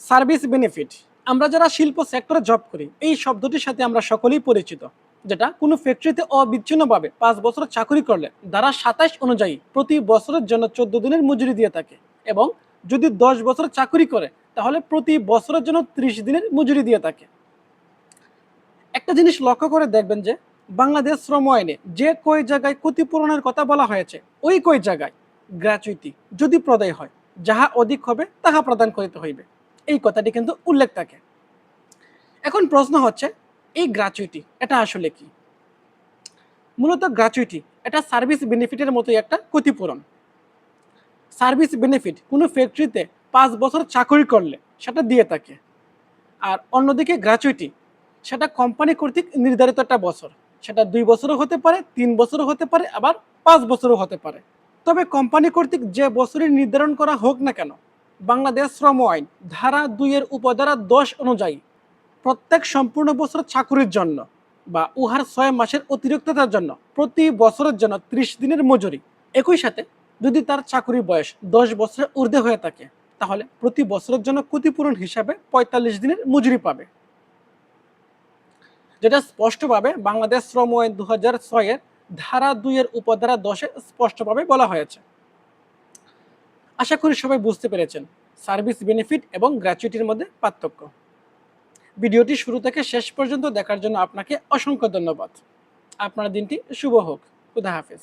Service benefit. আমরা যারা শিল্প সেক্টরে জব করি, এই শব্দটির সাথে আমরা সকলেই পরিচিত, যেটা কোনো ফ্যাক্টরিতে অবিচ্ছিন্নভাবে পাঁচ বছর চাকরি করলে দ্বারা সাতাশ অনুযায়ী প্রতি বছরের জন্য চোদ্দ দিনের মজুরি দিয়ে থাকে এবং যদি দশ বছর চাকরি করে, তাহলে প্রতি বছরের জন্য ত্রিশ দিনের মজুরি দিয়ে থাকে। একটা জিনিস লক্ষ্য করে দেখবেন যে, বাংলাদেশ শ্রম আইনে যে কয় জায়গায় ক্ষতিপূরণের কথা বলা হয়েছে, ওই কয় জায়গায় গ্র্যাচুইটি যদি প্রদায় হয়, যাহা অধিক হবে, তাহা প্রদান করিতে হইবে। এই কথাটি কিন্তু উল্লেখ থাকে। এখন প্রশ্ন হচ্ছে, এই গ্রাচুইটি এটা আসলে কি? মূলত গ্র্যাচুইটি এটা সার্ভিস বেনিফিটের মতোই একটা ক্ষতিপূরণ। সার্ভিস বেনিফিট কোনো ফ্যাক্টরিতে পাঁচ বছর চাকরি করলে সেটা দিয়ে থাকে। আর অন্যদিকে গ্রাচুইটি সেটা কোম্পানি কর্তৃক নির্ধারিত একটা বছর। সেটা দুই বছরও হতে পারে, তিন বছরও হতে পারে, আবার পাঁচ বছরও হতে পারে। তবে কোম্পানি কর্তৃক যে বছরের নির্ধারণ করা হোক না কেন বাংলাদেশ শ্রম আইন, ধারা দুইয়ের উপধারা দশ অনুযায়ী প্রত্যেক সম্পূর্ণ বছর চাকুরির জন্য বা উহার ছয় মাসের অতিরিক্ততার জন্য প্রতি বছরের জন্য ত্রিশ দিনের মজুরি। একই সাথে যদি তার চাকুরির বয়স দশ বছরের ঊর্ধ্বে হয়ে থাকে, তাহলে প্রতি বছরের জন্য ক্ষতিপূরণ হিসাবে পঁয়তাল্লিশ দিনের মজুরি পাবে। যেটা স্পষ্টভাবে বাংলাদেশ শ্রম আইন দু হাজার ছয়ের ধারা দুইয়ের উপধারা দশে স্পষ্টভাবে বলা হয়েছে। আশা করি সবাই বুঝতে পেরেছেন। সার্ভিস বেনিফিট এবং গ্র্যাচুইটির মধ্যে পার্থক্য। ভিডিওটি শুরু থেকে শেষ পর্যন্ত দেখার জন্য আপনাকে অসংখ্য ধন্যবাদ। আপনার দিনটি শুভ হোক। খুদা হাফেজ।